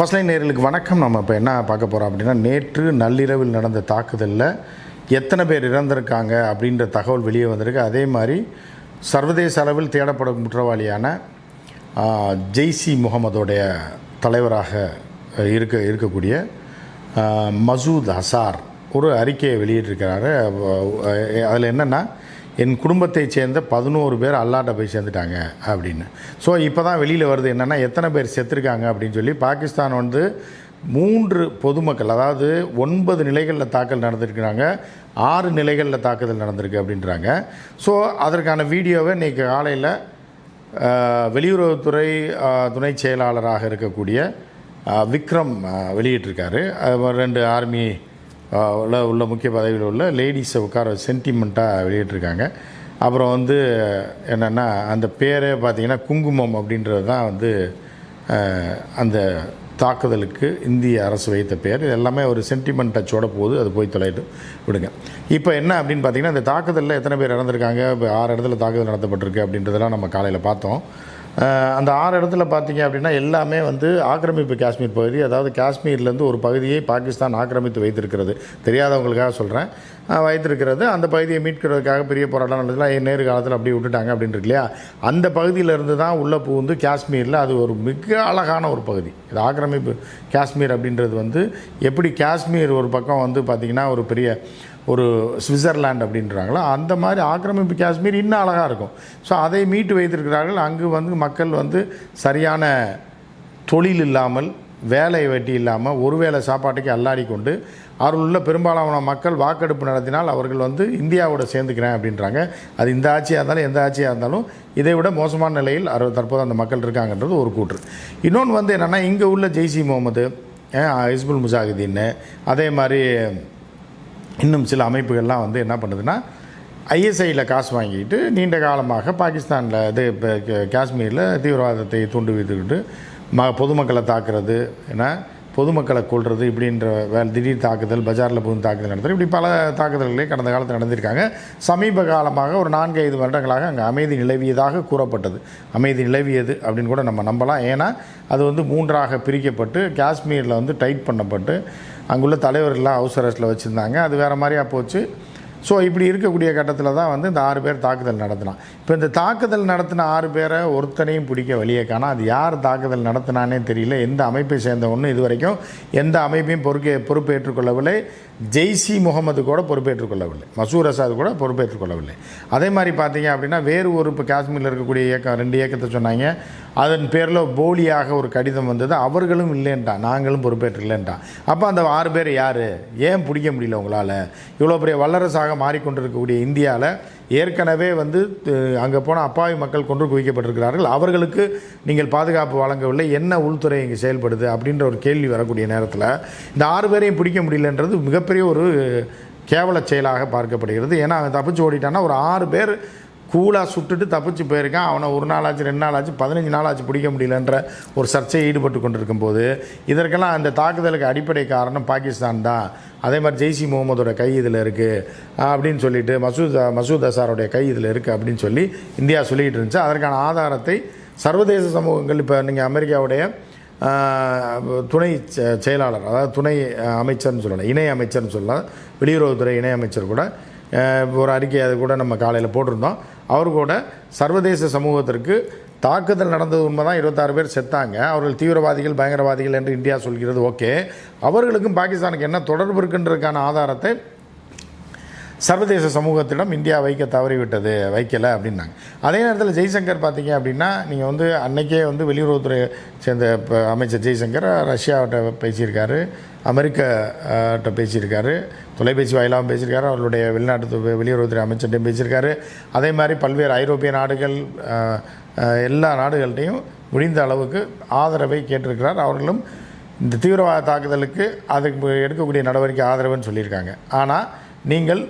First line நேர்களுக்கு வணக்கம். நம்ம இப்போ என்ன பார்க்க போகிறோம் அப்படின்னா நேற்று நள்ளிரவில் நடந்த தாக்குதலில் எத்தனை பேர் இறந்திருக்காங்க அப்படின்ற தகவல் வெளியே வந்திருக்கு. அதே மாதிரி சர்வதேச அளவில் தேடப்படும் குற்றவாளியான ஜெய்சி முகமதோடைய தலைவராக இருக்க இருக்கக்கூடிய மசூத் ஹசார் ஒரு அறிக்கையை வெளியிட்டிருக்கிறாரு. அதில் என்னென்னா என் குடும்பத்தை சேர்ந்த பதினோரு பேர் அல்லாட்ட போய் சேர்ந்துட்டாங்க அப்படின்னு. ஸோ இப்போ தான் வெளியில் வருது என்னென்னா எத்தனை பேர் செத்துருக்காங்க அப்படின்னு சொல்லி பாகிஸ்தான் வந்து மூன்று பொதுமக்கள் அதாவது ஒன்பது நிலைகளில் தாக்கல் நடந்திருக்கிறாங்க ஆறு நிலைகளில் தாக்குதல் நடந்திருக்கு அப்படின்றாங்க. ஸோ அதற்கான வீடியோவை இன்றைக்கி காலையில் வெளியுறவுத்துறை துணை செயலாளராக இருக்கக்கூடிய விக்ரம் வெளியிட்டிருக்காரு. ரெண்டு ஆர்மி உள்ள உள்ள முக்கிய பதவியில் உள்ள லேடிஸை உட்கார சென்டிமெண்ட்டாக வெளியிட்ருக்காங்க அப்புறம் வந்து என்னென்னா அந்த பேரே பார்த்திங்கன்னா குங்குமம் அப்படின்றது தான் வந்து அந்த தாக்குதலுக்கு இந்திய அரசு வைத்த பேர். இது எல்லாமே ஒரு சென்டிமெண்ட் டச்சோட போகுது. அது போய் தொலைட்டு விடுங்க. இப்போ என்ன அப்படின்னு பார்த்தீங்கன்னா இந்த தாக்குதலில் எத்தனை பேர் இறந்துருக்காங்க? இப்போ ஆறு இடத்துல தாக்குதல் நடத்தப்பட்டிருக்கு அப்படின்றதெல்லாம் நம்ம காலையில் பார்த்தோம். அந்த ஆறு இடத்துல பார்த்தீங்க அப்படின்னா எல்லாமே வந்து ஆக்கிரமிப்பு காஷ்மீர் பகுதி அதாவது காஷ்மீர்லேருந்து ஒரு பகுதியை பாகிஸ்தான் ஆக்கிரமித்து வைத்திருக்கிறது. தெரியாதவங்களுக்காக சொல்கிறேன் வைத்திருக்கிறது. அந்த பகுதியை மீட்கிறதுக்காக பெரிய போராட்டம் நடந்ததுலாம் நேரு காலத்தில் அப்படியே விட்டுட்டாங்க அப்படின்ட்டு இல்லையா? அந்த பகுதியிலேருந்து தான் உள்ள பூந்து காஷ்மீரில் அது ஒரு மிக அழகான ஒரு பகுதி. இது ஆக்கிரமிப்பு காஷ்மீர் அப்படின்றது வந்து எப்படி காஷ்மீர் ஒரு பக்கம் வந்து பார்த்திங்கன்னா ஒரு பெரிய ஒரு சுவிட்சர்லாண்ட் அப்படின்றாங்களோ அந்த மாதிரி ஆக்கிரமிப்பு காஷ்மீர் இன்னும் அழகாக இருக்கும். ஸோ அதை மீட்டு வைத்திருக்கிறார்கள். அங்கு வந்து மக்கள் வந்து சரியான தொழில் இல்லாமல் வேலை வெட்டி இல்லாமல் ஒருவேளை சாப்பாட்டுக்கு அல்லாடி கொண்டு அவர்கள் உள்ள பெரும்பாலான மக்கள் வாக்கெடுப்பு நடத்தினால் அவர்கள் வந்து இந்தியாவோட சேர்ந்துக்கிறேன் அப்படின்றாங்க. அது இந்த ஆட்சியாக இருந்தாலும் எந்த ஆட்சியாக இருந்தாலும் இதை விட மோசமான நிலையில் அரு தற்போது அந்த மக்கள் இருக்காங்கன்றது ஒரு கூற்று. இன்னொன்று வந்து என்னென்னா இங்கே உள்ள ஜெய்சி முகமது அஹ், ஹிஸ்புல் முஜாஹிதீன் அதே மாதிரி இன்னும் சில அமைப்புகள்லாம் வந்து என்ன பண்ணுதுன்னா ஐஎஸ்ஐயில் காசு வாங்கிட்டு நீண்ட காலமாக பாகிஸ்தானில் இது இப்போ காஷ்மீரில் தீவிரவாதத்தை தூண்டு வித்துக்கிட்டு ம பொதுமக்களை தாக்குறது ஏன்னா பொதுமக்களை கொள்வது இப்படின்ற வேலை திடீர் தாக்குதல் பஜாரில் புகுந்து தாக்குதல் நடத்துறது இப்படி பல தாக்குதல்களே கடந்த காலத்தில் நடந்திருக்காங்க. சமீப காலமாக ஒரு நான்கு ஐந்து வருடங்களாக அங்கே அமைதி நிலவியதாக கூறப்பட்டது. அமைதி நிலவியது அப்படின்னு கூட நம்ம நம்பலாம். ஏன்னா அது வந்து மூன்றாக பிரிக்கப்பட்டு காஷ்மீரில் வந்து டைட் பண்ணப்பட்டு அங்குள்ள தலைவர்கள்லாம் ஹவுஸ் அரெஸ்ட்டில் வச்சுருந்தாங்க. அது வேறு மாதிரியாக போச்சு. ஸோ இப்படி இருக்கக்கூடிய கட்டத்தில் தான் வந்து இந்த ஆறு பேர் தாக்குதல் நடத்தினான் இப்போ இந்த தாக்குதல் நடத்தின ஆறு பேரை ஒருத்தனையும் பிடிக்க வழியே காணால் அது யார் தாக்குதல் நடத்தினானே தெரியல. எந்த அமைப்பை சேர்ந்தவொன்னு இது வரைக்கும் எந்த அமைப்பையும் பொறுக்கே பொறுப்பேற்றுக்கொள்ளவில்லை ஜெய்சி முகமது கூட பொறுப்பேற்றுக்கொள்ளவில்லை மசூர் அசாத் கூட பொறுப்பேற்றுக்கொள்ளவில்லை அதே மாதிரி பார்த்தீங்க அப்படின்னா வேறு ஒரு இப்போ காஷ்மீரில் இருக்கக்கூடிய இயக்கம் ரெண்டு இயக்கத்தை சொன்னாங்க. அதன் பேரில் போலியாக ஒரு கடிதம் வந்தது. அவர்களும் இல்லைன்ட்டான் நாங்களும் பொறுப்பேற்றில்லைன்ட்டான் அப்போ அந்த ஆறு பேர் யார்? ஏன் பிடிக்க முடியல உங்களால்? இவ்வளோ பெரிய வல்லரசாக மாறிக்கொண்டிருக்கக்கூடிய இந்தியாவில் ஏற்கனவே வந்து அங்கே போன அப்பாவி மக்கள் கொன்று குவிக்கப்பட்டிருக்கிறார்கள். அவர்களுக்கு நீங்கள் பாதுகாப்பு வழங்கவில்லை. என்ன உள்துறை இங்கே செயல்படுது அப்படின்ற ஒரு கேள்வி வரக்கூடிய நேரத்தில் இந்த ஆறு பேரையும் பிடிக்க முடியலன்றது மிகப்பெரிய ஒரு கேவல செயலாக பார்க்கப்படுகிறது. ஏன்னா அவன் தப்பிச்சு ஓடிட்டான்னா ஒரு ஆறு பேர் கூலாக சுட்டுட்டு தப்பிச்சு போயிருக்கான். அவனை ஒரு நாள் ஆச்சு ரெண்டு நாள் ஆச்சு பதினஞ்சு நாள் ஆச்சு பிடிக்க முடியலன்ற ஒரு சர்ச்சையை ஈடுபட்டு கொண்டிருக்கும் போது இதற்கெல்லாம் அந்த தாக்குதலுக்கு அடிப்படை காரணம் பாகிஸ்தான் தான். அதே மாதிரி ஜெய்சி முகமதோட கை இதில் இருக்குது அப்படின்னு சொல்லிட்டு மசூத் மசூத் அசாரோடைய கை இதில் இருக்குது அப்படின்னு சொல்லி இந்தியா சொல்லிக்கிட்டு இருந்துச்சு. அதற்கான ஆதாரத்தை சர்வதேச சமூகங்கள் இப்போ நீங்கள் அமெரிக்காவுடைய துணை செ- செயலாளர் அதாவது துணை அமைச்சர்னு சொல்லலாம். இணை அமைச்சர்னு சொல்லலாம். வெளியுறவுத்துறை இணை அமைச்சர் கூட ஒரு அறிக்கை அது கூட நம்ம காலையில் போட்டிருந்தோம். அவர் கூட சர்வதேச சமூகத்திற்கு தாக்குதல் நடந்தது உண்மைதான். இருபத்தாறு பேர் செத்தாங்க. அவர்கள் தீவிரவாதிகள் பயங்கரவாதிகள் என்று இந்தியா சொல்கிறது. ஓகே. அவர்களுக்கும் பாகிஸ்தானுக்கு என்ன தொடர்பு இருக்குன்றதுக்கான ஆதாரத்தை சர்வதேச சமூகத்திடம் இந்தியா வைக்க தவறிவிட்டது வைக்கலை அப்படின்னாங்க. அதே நேரத்தில் ஜெய்சங்கர் பார்த்தீங்க அப்படின்னா நீங்கள் வந்து அன்னைக்கே வந்து வெளியுறவுத்துறை சேர்ந்த அமைச்சர் ஜெய்சங்கர் ரஷ்யாவிட்ட பேசியிருக்காரு அமெரிக்கிட்ட பேசியிருக்காரு தொலைபேசி வாயிலாகவும் பேசியிருக்காரு அவருடைய வெளிநாட்டு வெளியுறவுத்துறை அமைச்சர்கிட்டையும் பேசியிருக்காரு. அதே மாதிரி பல்வேறு ஐரோப்பிய நாடுகள் எல்லா நாடுகள்கிட்டையும் முடிந்த அளவுக்கு ஆதரவை கேட்டிருக்கிறார். அவர்களும் இந்த தீவிரவாத தாக்குதலுக்கு அதுக்கு எடுக்கக்கூடிய நடவடிக்கை ஆதரவுன்னு சொல்லியிருக்காங்க. ஆனால் நீங்கள்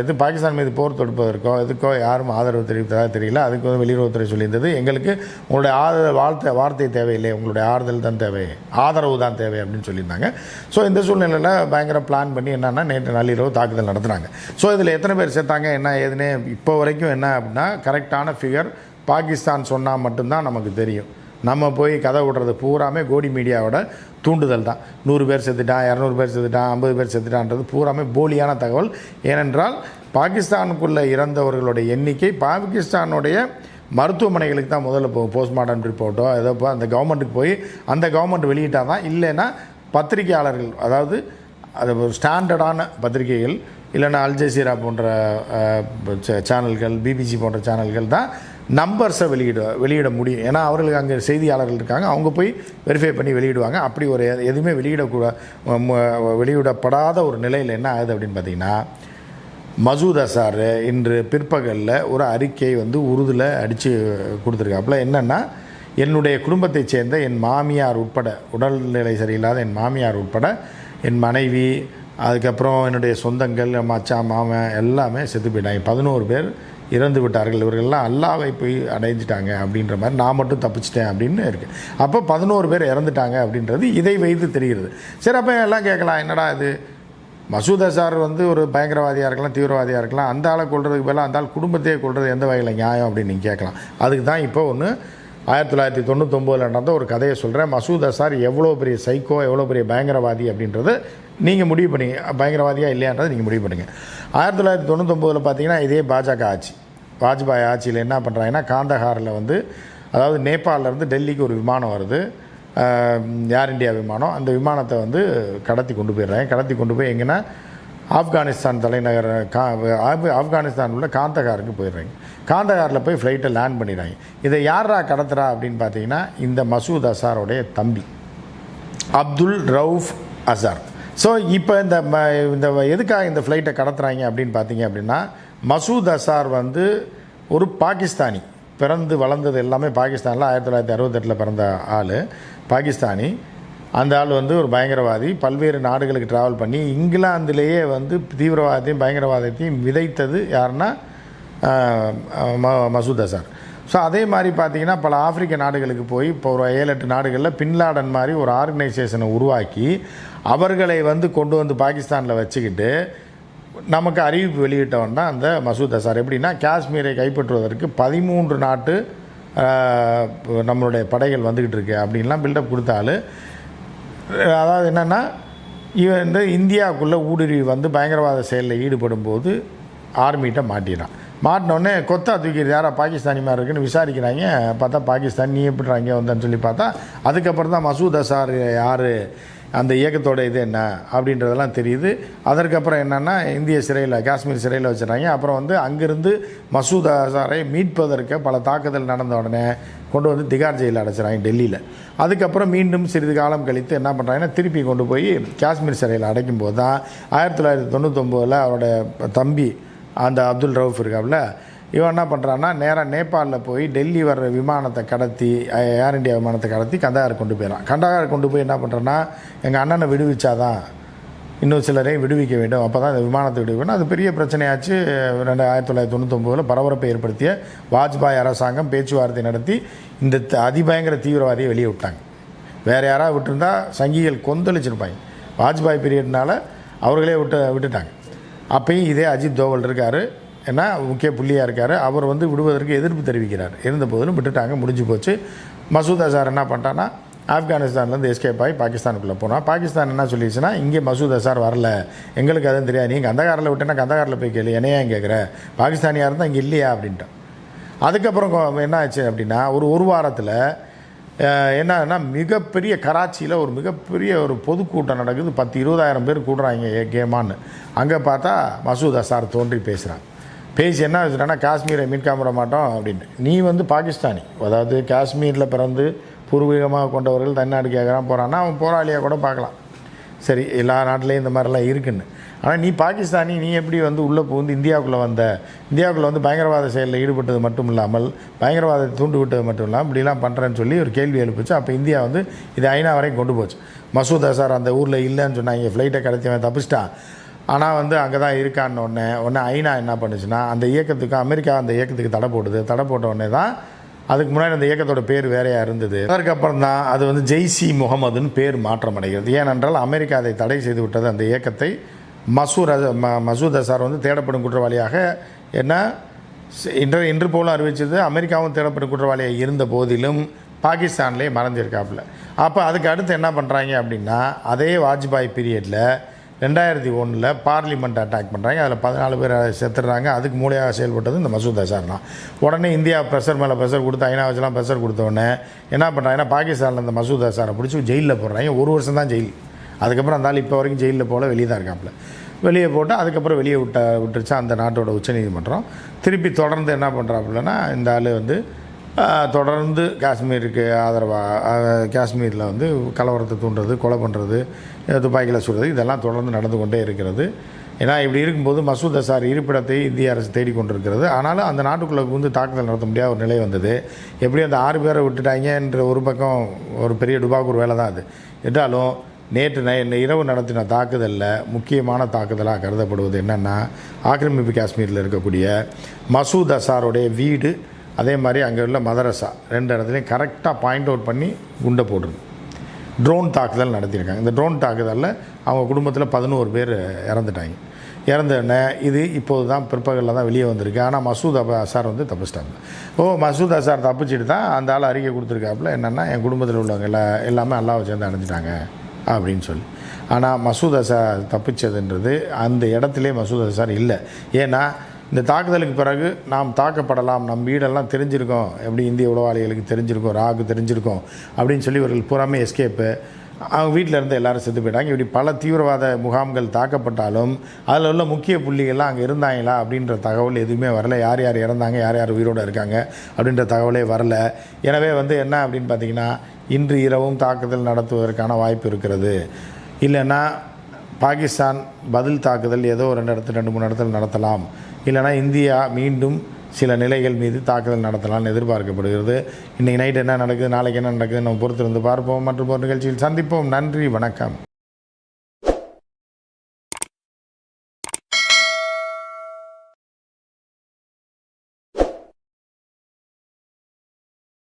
இது பாகிஸ்தான் மீது போர் தொடுப்பதற்கோ இதுக்கோ யாரும் ஆதரவு தெரிவித்ததாக தெரியல. அதுக்கு வந்து வெளியுறவுத்துறை சொல்லியிருந்தது. எங்களுக்கு உங்களுடைய ஆதரவு வாழ்த்த வார்த்தை தேவையில்லை. உங்களுடைய ஆறுதல் தான் தேவை. ஆதரவு தான் தேவை அப்படின்னு சொல்லியிருந்தாங்க. ஸோ இந்த சூழ்நிலையில் பயங்கர பிளான் பண்ணி என்னென்னா நேற்று நள்ளிரவு தாக்குதல் நடத்துனாங்க. ஸோ இதில் எத்தனை பேர் சேர்த்தாங்க என்ன ஏதுன்னு இப்போ வரைக்கும் என்ன அப்படின்னா கரெக்டான ஃபிகர் பாகிஸ்தான் சொன்னால் மட்டும்தான் நமக்கு தெரியும். நம்ம போய் கதை விடுறது பூராமே கோடி மீடியாவோட தூண்டுதல் தான். நூறு பேர் செத்துட்டான் இரநூறு பேர் செத்துட்டான் ஐம்பது பேர் செத்துட்டான்றது பூராமே போலியான தகவல். ஏனென்றால் பாகிஸ்தானுக்குள்ளே இறந்தவர்களுடைய எண்ணிக்கை பாகிஸ்தானுடைய மருத்துவமனைகளுக்கு தான் முதல்ல போ போஸ்ட்மார்ட்டம் ரிப்போர்ட்டோ ஏதோ போ- அந்த கவர்மெண்ட்டுக்கு போய் அந்த கவர்மெண்ட் வெளியிட்டால் தான் இல்லைன்னா பத்திரிகையாளர்கள் அதாவது அது ஒரு ஸ்டாண்டர்டான பத்திரிகைகள் இல்லைன்னா அல்ஜசீரா போன்ற சேனல்கள் பிபிசி போன்ற சேனல்கள் தான் நம்பர்ஸை வெளியிட வெளியிட முடியும். ஏன்னா அவர்களுக்கு அங்கே செய்தியாளர்கள் இருக்காங்க. அவங்க போய் வெரிஃபை பண்ணி வெளியிடுவாங்க. அப்படி ஒரு எதுவுமே வெளியிடக்கூட வெளியிடப்படாத ஒரு நிலையில் என்ன ஆகுது அப்படின்னு பார்த்தீங்கன்னா மசூத் அசார் இன்று பிற்பகலில் ஒரு அறிக்கை வந்து உருதில் அடித்து கொடுத்துருக்காப்புல. என்னென்னா என்னுடைய குடும்பத்தைச் சேர்ந்த என் மாமியார் உட்பட உடல்நிலை சரியில்லாத என் மாமியார் உட்பட என் மனைவி அதுக்கப்புறம் என்னுடைய சொந்தங்கள் மச்சா மாமன் எல்லாமே செத்து போயிட்டாங்க. பதினோரு பேர் இறந்து விட்டார்கள். இவர்கள்லாம் அல்லாவை போய் அடைஞ்சிட்டாங்க அப்படின்ற மாதிரி நான் மட்டும் தப்பிச்சிட்டேன் அப்படின்னு இருக்குது அப்போ பதினோரு பேர் இறந்துட்டாங்க அப்படின்றது இதை வைத்து தெரிகிறது. சரி அப்போ எல்லாம் கேட்கலாம் என்னடா இது? மசூத் அசார் வந்து ஒரு பயங்கரவாதியாக இருக்கலாம் தீவிரவாதியாக இருக்கலாம் அந்த ஆளை கொள்றதுக்கு பதிலாக அந்த ஆள் குடும்பத்தையே கொள்வது எந்த வகையில் நியாயம் அப்படின்னு நீங்கள் கேட்கலாம். அதுக்கு தான் இப்போ ஒன்று ஆயிரத்தி தொள்ளாயிரத்தி தொண்ணூத்தொம்போதில் நடந்த ஒரு கதையை சொல்கிறேன் மசூத் அசார் எவ்வளோ பெரிய சைக்கோ எவ்வளோ பெரிய பயங்கரவாதி அப்படின்றது நீங்கள் முடிவு பண்ணி பயங்கரவாதியாக இல்லையான்றதை நீங்கள் முடிவு பண்ணுங்கள் ஆயிரத்தி தொள்ளாயிரத்தி தொண்ணூத்தொம்போதில் பார்த்தீங்கன்னா இதே பாஜக ஆட்சி. வாஜ்பாய் ஆட்சியில் என்ன பண்ணுறாங்கன்னா காந்தஹாரில் வந்து அதாவது நேபாளிலேருந்து டெல்லிக்கு ஒரு விமானம் வருது. ஏர் இந்தியா விமானம். அந்த விமானத்தை வந்து கடத்தி கொண்டு போயிடுறாங்க. கடத்தி கொண்டு போய் எங்கன்னா ஆப்கானிஸ்தான் தலைநகர் கா ஆப்கானிஸ்தான் உள்ள காந்தகாருக்கு போயிடுறாங்க. காந்தகாரில் போய் ஃப்ளைட்டை லேண்ட் பண்ணிடுறாங்க. இதை யாரா கடத்துறா அப்படின்னு பார்த்தீங்கன்னா இந்த மசூத் அசாரோடைய தம்பி. அப்துல் ரவுஃப் அசார். ஸோ இப்போ இந்த ம- இந்த எதுக்காக இந்த ஃப்ளைட்டை கடத்துறாங்க அப்படின்னு பார்த்தீங்க அப்படின்னா மசூத் அசார் வந்து ஒரு பாகிஸ்தானி. பிறந்து வளர்ந்தது எல்லாமே பாகிஸ்தானில் ஆயிரத்தி தொள்ளாயிரத்தி அறுபத்தெட்டில் பிறந்த ஆள் பாகிஸ்தானி. அந்த ஆள் வந்து ஒரு பயங்கரவாதி. பல்வேறு நாடுகளுக்கு ட்ராவல் பண்ணி இங்கிலாந்துலேயே வந்து தீவிரவாதத்தையும் பயங்கரவாதத்தையும் விதைத்தது யாருன்னா ம- மசூத் அசார். ஸோ அதே மாதிரி பார்த்தீங்கன்னா பல ஆப்பிரிக்க நாடுகளுக்கு போய் இப்போ ஒரு ஏழு எட்டு நாடுகளில் பின்லாடன் மாதிரி ஒரு ஆர்கனைசேஷனை உருவாக்கி அவர்களை வந்து கொண்டு வந்து பாகிஸ்தானில் வச்சுக்கிட்டு நமக்கு அறிவிப்பு வெளியிட்டவன் தான் அந்த மசூத் அசார். எப்படின்னா காஷ்மீரை கைப்பற்றுவதற்கு பதிமூன்று நாட்டு நம்மளுடைய படைகள் வந்துக்கிட்டு இருக்கு அப்படின்லாம் பில்டப் கொடுத்தாலும் அதாவது என்னென்னா இவன் வந்து இந்தியாவுக்குள்ளே ஊடுருவி வந்து பயங்கரவாத செயலில் ஈடுபடும் போது ஆர்மிகிட்ட மாட்டினான். மாட்டினோடனே கொத்தா தூக்கிடுது யாரா பாகிஸ்தானி மாதிரி இருக்குன்னு விசாரிக்கிறாங்க. பார்த்தா பாகிஸ்தான் நீ எப்படி இங்கே வந்தேன்னு சொல்லி பார்த்தா அதுக்கப்புறம் தான் மசூத் அசார் யார்? அந்த இயக்கத்தோட இது என்ன? அப்படின்றதெல்லாம் தெரியுது. அதற்கப்புறம் என்னென்னா இந்திய சிறையில் காஷ்மீர் சிறையில் வச்சுறாங்க அப்புறம் வந்து அங்கேருந்து மசூத் அசாரை மீட்பதற்கு பல தாக்குதல் நடந்த உடனே கொண்டு வந்து திகார் ஜெயிலில் அடைச்சிறாங்க டெல்லியில். அதுக்கப்புறம் மீண்டும் சிறிது காலம் கழித்து என்ன பண்ணுறாங்கன்னா திருப்பி கொண்டு போய் காஷ்மீர் சிறையில் அடைக்கும் போது தான் ஆயிரத்தி தொள்ளாயிரத்தி தொண்ணூத்தொம்போதில் அவரோட தம்பி அந்த அப்துல் ரவுஃப் இருக்காப்புல இவன் என்ன பண்ணுறான்னா நேராக நேபாளில் போய் டெல்லி வர்ற விமானத்தை கடத்தி ஏர் இண்டியா விமானத்தை கடத்தி கந்தகார் கொண்டு போயிடறான் கந்தகார் கொண்டு போய் என்ன பண்ணுறான்னா எங்கள் அண்ணனை விடுவிச்சாதான் இன்னும் சிலரையும் விடுவிக்க வேண்டும். அப்போ தான் இந்த விமானத்தை விடுவிக்கணும் அது பெரிய பிரச்சனையாச்சு. ரெண்டு ஆயிரத்தி தொள்ளாயிரத்தி தொண்ணூத்தொம்போதில் பரபரப்பை ஏற்படுத்திய வாஜ்பாய் அரசாங்கம் பேச்சுவார்த்தை நடத்தி இந்த த- அதிபயங்கர தீவிரவாதியை வெளியே விட்டாங்க. வேறு யாராவது விட்டுருந்தா சங்கிகள் கொந்தளிச்சிருப்பாங்க. வாஜ்பாய் பீரியட்னால அவர்களே விட்டு விட்டுட்டாங்க. அப்பயும் இதே அஜித் தோவல் இருக்கார். ஏன்னா முக்கிய புள்ளியாக இருக்கார். அவர் வந்து விடுவதற்கு எதிர்ப்பு தெரிவிக்கிறார். இருந்த போதிலும் விட்டுட்டாங்க முடிஞ்சு போச்சு. மசூத் அசார் என்ன பண்ணிட்டான்னா ஆப்கானிஸ்தான்லேருந்து எஸ்கேப் ஆகி பாகிஸ்தானுக்குள்ளே போனால் பாகிஸ்தான் என்ன சொல்லிடுச்சுன்னா இங்கே மசூத் அசார் வரல. எங்களுக்கு அதுவும் தெரியாது. நீங்கள் கந்தகாரில் விட்டேன்னா கந்தகாரில் போய் கேளு. என்னையா கேட்குற பாகிஸ்தானியாக இருந்தால் இங்கே இல்லையா? அப்படின்ட்டான். அதுக்கப்புறம் என்ன ஆச்சு அப்படின்னா ஒரு ஒரு வாரத்தில் என்னன்னா மிகப்பெரிய கராச்சியில் ஒரு மிகப்பெரிய ஒரு பொதுக்கூட்டம் நடக்குது. பத்து இருபதாயிரம் பேர் கூடுறாங்க ஏ கேமான்னு. அங்கே பார்த்தா மசூத் அசார் தோன்றி பேசுகிறான் பேசி என்ன வச்சுட்டா காஷ்மீரை மீட்காம விட மாட்டோம் அப்படின்னு. நீ வந்து பாகிஸ்தானி. அதாவது காஷ்மீரில் பிறந்து பூர்வீகமாக கொண்டவர்கள் தன்னாடு கேட்குறான் போகிறான்னா அவன் போராளியாக கூட பார்க்கலாம். சரி எல்லா நாட்டிலையும் இந்த மாதிரிலாம் இருக்குன்னு. ஆனால் நீ பாகிஸ்தானி நீ எப்படி வந்து உள்ளே புகுந்து இந்தியாவுக்குள்ளே வந்த? இந்தியாவுக்குள்ளே வந்து பயங்கரவாத செயலில் ஈடுபட்டது மட்டும் இல்லாமல் பயங்கரவாதத்தை தூண்டு விட்டது மட்டும் இல்லாமல் இப்படிலாம் பண்ணுறேன்னு சொல்லி ஒரு கேள்வி எழுப்பிச்சு. அப்போ இந்தியா வந்து இது ஐநா வரைக்கும் கொண்டு போச்சு. மசூத் அசார் அந்த ஊரில் இல்லைன்னு சொன்னாங்க ஃப்ளைட்டை கடத்திவன் தப்பிச்சிட்டான். ஆனால் வந்து அங்கே தான் இருக்கான்னு உடனே ஒன்று ஐநா என்ன பண்ணுச்சுன்னா அந்த இயக்கத்துக்கு அமெரிக்கா அந்த இயக்கத்துக்கு தடை போடுது தடை போட்ட உடனே தான் அதுக்கு முன்னாடி அந்த இயக்கத்தோட பேர் வேறையாக இருந்தது. அதற்கப்புறம் தான் அது வந்து ஜெய்சி முகமதுன்னு பேர் மாற்றம் அடைகிறது ஏனென்றால் அமெரிக்கா அதை தடை செய்து விட்டது. அந்த இயக்கத்தை மசூர் ம மசூத் அசார் வந்து தேடப்படும் குற்றவாளியாக என்ன இன்று இன்று போல அறிவித்தது அமெரிக்காவும் தேடப்படும் குற்றவாளியாக இருந்த போதிலும் பாகிஸ்தான்லேயே மறைஞ்சிருக்காப்புல. அப்போ அதுக்கு அடுத்து என்ன பண்ணுறாங்க அப்படின்னா அதே வாஜ்பாய் பீரியடில் ரெண்டாயிரத்தி ஒன்றில் பார்லிமெண்ட் அட்டாக் பண்ணுறாங்க அதில் பதினாலு பேர் செத்துடுறாங்க அதுக்கு மூலையாக செயல்பட்டது இந்த மசூத் அசார் தான். உடனே இந்தியா ப்ரெஷர் மேலே ப்ரெஷர் கொடுத்து ஐநா வச்சுலாம் ப்ரெஷர் கொடுத்தோடனே என்ன பண்ணுறாங்கன்னா பாகிஸ்தானில் இந்த மசூத் அசாரை பிடிச்சி ஜெயிலில் போடுறாங்க. ஒரு வருஷம் தான் ஜெயில். அதுக்கப்புறம் அந்த ஆள் இப்போ வரைக்கும் ஜெயிலில் போல வெளியே தான் இருக்காப்புல. வெளியே போட்டு அதுக்கப்புறம் வெளியே விட்ட விட்டுருச்சு? அந்த நாட்டோட உச்சநீதிமன்றம் திருப்பி தொடர்ந்து என்ன பண்ணுறாப்புலன்னா இந்த ஆள் வந்து தொடர்ந்து காஷ்மீருக்கு ஆதரவாக காஷ்மீரில் வந்து கலவரத்தை தூண்டுறது கொலை பண்ணுறது துப்பாக்கியில் சுடுறது இதெல்லாம் தொடர்ந்து நடந்து கொண்டே இருக்கிறது. ஏன்னா இப்படி இருக்கும்போது மசூத் அசார் இருப்பிடத்தை இந்திய அரசு தேடிக்கொண்டிருக்கிறது ஆனாலும் அந்த நாட்டுக்குள்ளே வந்து தாக்குதல் நடத்த முடியாத ஒரு நிலை வந்தது. எப்படி அந்த ஆறு பேரை விட்டுட்டாங்கன்ற ஒரு பக்கம் ஒரு பெரிய டுபாக்கூர் வேலை தான் அது. என்றாலும் நேற்று நை இரவு நடத்தின தாக்குதலில் முக்கியமான தாக்குதலாக கருதப்படுவது என்னென்னா ஆக்கிரமிப்பு காஷ்மீரில் இருக்கக்கூடிய மசூத் அசாருடைய வீடு அதே மாதிரி அங்கே உள்ள மதரசா ரெண்டு இடத்துலையும் கரெக்டாக பாயிண்ட் அவுட் பண்ணி குண்டை போட்டுருக்கு ட்ரோன் தாக்குதல் நடத்தியிருக்காங்க. இந்த ட்ரோன் தாக்குதலில் அவங்க குடும்பத்தில் பதினோரு பேர் இறந்துட்டாங்க. இறந்தோடனே இது இப்போது தான் பிற்பகலில் தான் வெளியே வந்திருக்கு. ஆனால் மசூத் அப அசார் வந்து தப்பிச்சிட்டாங்க. ஓ மசூத் அசார் தப்பிச்சிட்டு தான் அந்த ஆள் அறிக்கை கொடுத்துருக்காப்புல என்னென்னா என் குடும்பத்தில் உள்ளவங்க எல்லா எல்லாமே அல்லாவை சேர்ந்து அடைஞ்சிட்டாங்க. அப்படின்னு சொல்லி. ஆனால் மசூத் அசார் தப்பிச்சதுன்றது அந்த இடத்துலே மசூத் அசார் இல்லை. ஏன்னா இந்த தாக்குதலுக்கு பிறகு நாம் தாக்கப்படலாம் நம் வீடெல்லாம் தெரிஞ்சிருக்கோம். எப்படி இந்திய உளவாளிகளுக்கு தெரிஞ்சிருக்கோம் ராகு தெரிஞ்சிருக்கோம் அப்படின்னு சொல்லி இவர்கள் பூராமே எஸ்கேப்பு அவங்க வீட்டில் இருந்து எல்லாரும் செத்து போயிட்டாங்க. இப்படி பல தீவிரவாத முகாம்கள் தாக்கப்பட்டாலும் அதில் உள்ள முக்கிய புள்ளிகள்லாம் அங்கே இருந்தாங்களா அப்படின்ற தகவல் எதுவுமே வரல. யார் யார் இறந்தாங்க யார் யார் உயிரோடு இருக்காங்க அப்படின்ற தகவலே வரல. எனவே வந்து என்ன அப்படின்னு பார்த்தீங்கன்னா இன்று இரவும் தாக்குதல் நடத்துவதற்கான வாய்ப்பு இருக்கிறது. இல்லைன்னா பாகிஸ்தான் பதில் தாக்குதல் ஏதோ ரெண்டு இடத்துல ரெண்டு மூணு இடத்துல நடத்தலாம். இல்லைன்னா இந்தியா மீண்டும் சில நிலைகள் மீது தாக்குதல் நடத்தலாம்னு எதிர்பார்க்கப்படுகிறது. இன்றைக்கி நைட் என்ன நடக்குது? நாளைக்கு என்ன நடக்குது நம்ம பொறுத்திருந்து பார்ப்போம். மற்றும் ஒரு நிகழ்ச்சியில் சந்திப்போம். நன்றி. வணக்கம்.